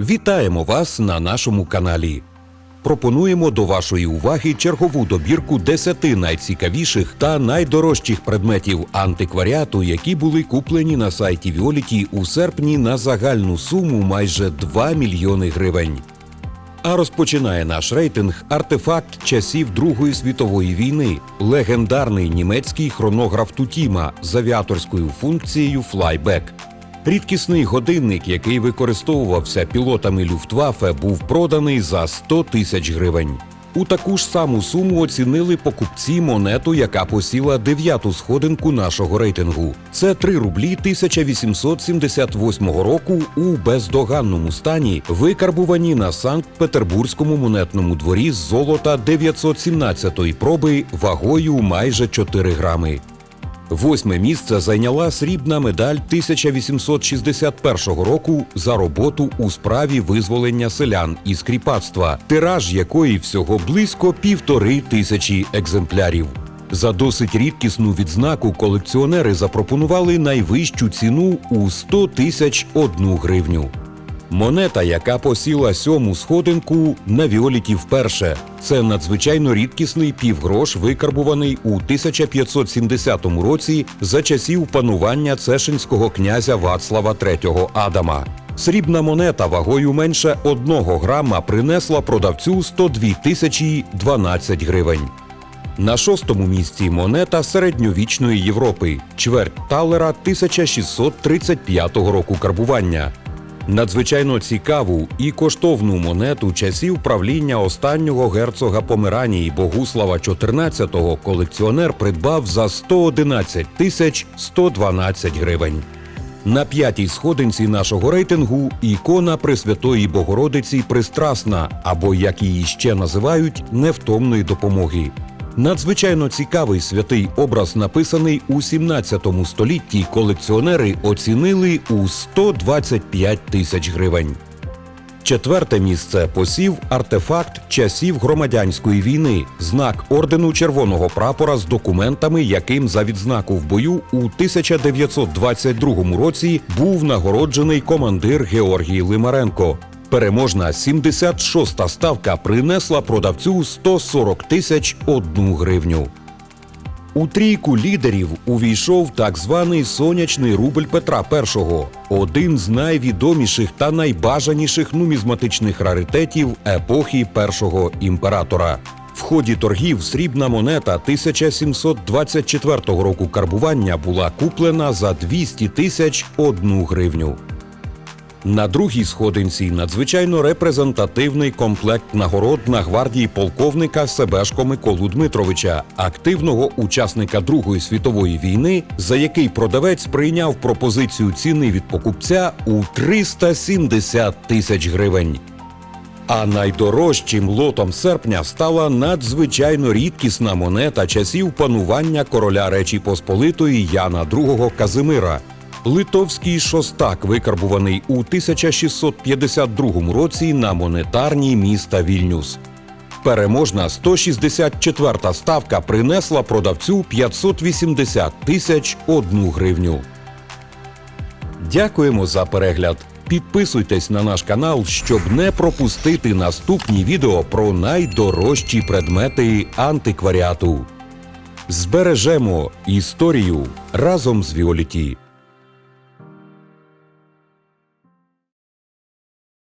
Вітаємо вас на нашому каналі. Пропонуємо до вашої уваги чергову добірку 10 найцікавіших та найдорожчих предметів антикваріату, які були куплені на сайті Віоліті у серпні на загальну суму майже 2 мільйони гривень. А розпочинає наш рейтинг артефакт часів Другої світової війни, легендарний німецький хронограф Тутіма з авіаторською функцією флайбек. Рідкісний годинник, який використовувався пілотами Люфтваффе, був проданий за 100 тисяч гривень. У таку ж саму суму оцінили покупці монету, яка посіла дев'яту сходинку нашого рейтингу. Це 3 рублі 1878 року у бездоганному стані, викарбувані на Санкт-Петербурзькому монетному дворі з золота 917-ї проби вагою майже 4 грами. Восьме місце зайняла срібна медаль 1861 року за роботу у справі визволення селян із кріпацтва, тираж якої всього близько півтори тисячі екземплярів. За досить рідкісну відзнаку колекціонери запропонували найвищу ціну у 100 тисяч одну гривню. Монета, яка посіла сьому сходинку на Віоліті вперше. Це надзвичайно рідкісний півгрош, викарбуваний у 1570 році за часів панування цешинського князя Вацлава III Адама. Срібна монета вагою менше одного грама принесла продавцю 102 тисячі 12 гривень. На шостому місці монета середньовічної Європи, чверть талера 1635 року карбування. Надзвичайно цікаву і коштовну монету часів правління останнього герцога Померанії Богуслава XIV колекціонер придбав за 111 тисяч 112 гривень. На п'ятій сходинці нашого рейтингу ікона Пресвятої Богородиці Пристрасна, або як її ще називають, невтомної допомоги. Надзвичайно цікавий святий образ, написаний у 17 столітті, колекціонери оцінили у 125 тисяч гривень. Четверте місце посів артефакт часів громадянської війни, знак ордену червоного прапора з документами, яким за відзнаку в бою у 1922 році був нагороджений командир Георгій Лимаренко. Переможна 76-та ставка принесла продавцю 140 тисяч одну гривню. У трійку лідерів увійшов так званий сонячний рубль Петра І, один з найвідоміших та найбажаніших нумізматичних раритетів епохи першого імператора. В ході торгів срібна монета 1724 року карбування була куплена за 200 тисяч одну гривню. На другій сходинці надзвичайно репрезентативний комплект нагород на гвардії полковника Себешко Миколу Дмитровича, активного учасника Другої світової війни, за який продавець прийняв пропозицію ціни від покупця у 370 тисяч гривень. А найдорожчим лотом серпня стала надзвичайно рідкісна монета часів панування короля Речі Посполитої Яна II Казимира. Литовський шостак, викарбуваний у 1652 році на монетарній міста Вільнюс. Переможна 164-та ставка принесла продавцю 580 тисяч одну гривню. Дякуємо за перегляд. Підписуйтесь на наш канал, щоб не пропустити наступні відео про найдорожчі предмети антикваріату. Збережемо історію разом з Віоліті.